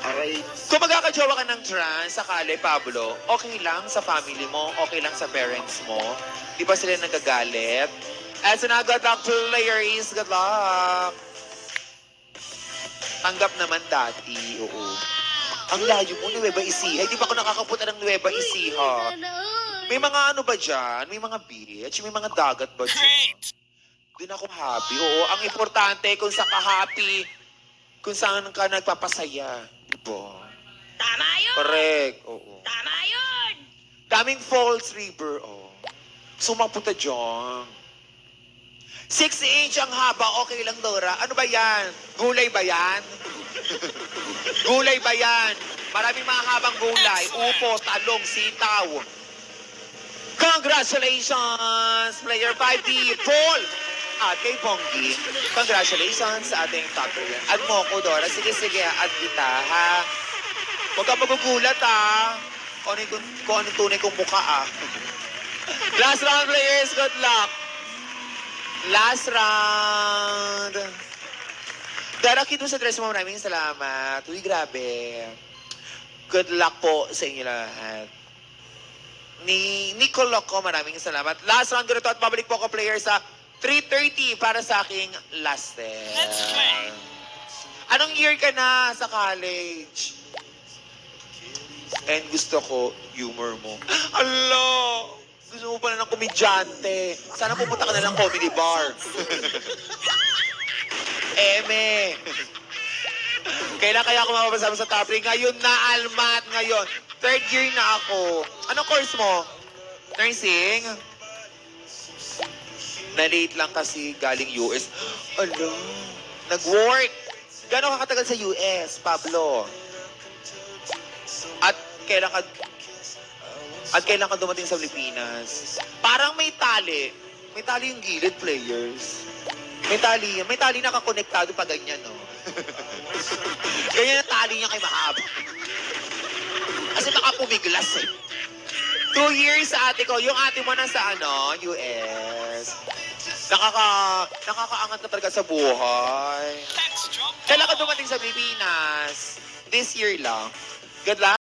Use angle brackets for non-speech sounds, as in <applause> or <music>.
Aray. Kung magkakajowa ka ng trans, sakali, Pablo, okay lang sa family mo, okay lang sa parents mo. Di ba sila nagagalit? As an good luck players, good luck. Tanggap naman dati, oo. Ang layo mo, Nueva Ecija. Di ba ako nakakapunta ng Nueva Ecija? May mga ano ba dyan? May mga beach? May mga dagat ba dyan? Doon ako happy. Oo, ang importante kung sa ka-happy, kung saan ka nagpapasaya. Diba? Tama yun! Correct. Oo. Tama yun! Daming falls river, oh. Sumapunta dyan. Six inch ang haba, okay lang, Dora. Ano ba yan? Gulay ba yan? <laughs> gulay ba yan? Maraming mga habang gulay. Upo, talong, sitaw. Congratulations, player 5D, Paul! At kay Ponggi, congratulations sa ating top player. Add mo ko, Dora. Sige, sige, add kita, ha? Huwag ka magugulat, ha? Kung ano, yung- kung ano tunay kong mukha, ah. <laughs> Last round, players. Good luck. Last round. Dara, kito sa dress mo. Maraming salamat. Uy, grabe. Good luck po sa inyo lahat. Ni Nicolo ko, maraming salamat. Last round ganito at pabalik po ako players sa 3.30 para sa aking last test. Let's play. Anong year ka na sa college? And gusto ko humor mo. Allah! Gusto mo pala ng komedyante. Sana pumunta ka na ng comedy bar. <laughs> Eme. Kailan kaya ako mapapasama sa top three? Ngayon na, Almat, ngayon. Third year na ako. Anong course mo? Nursing? Na-late lang kasi galing US. Ala, nag-work. Gano'n ka katagal sa US, Pablo? At kailan ka at kailan ka dumating sa Pilipinas? Parang may tali. May tali yung gilid players. May tali yan. May tali nakakonektado pa ganyan, no? <laughs> ganyan ang tali niya kay mahaba. Kasi baka pumiglas eh. Two years sa ate ko. Yung ate mo nasa ano, US. Nakaka, nakakaangat ka talaga sa buhay. Kailan ka dumating sa Pilipinas? This year lang. Good luck.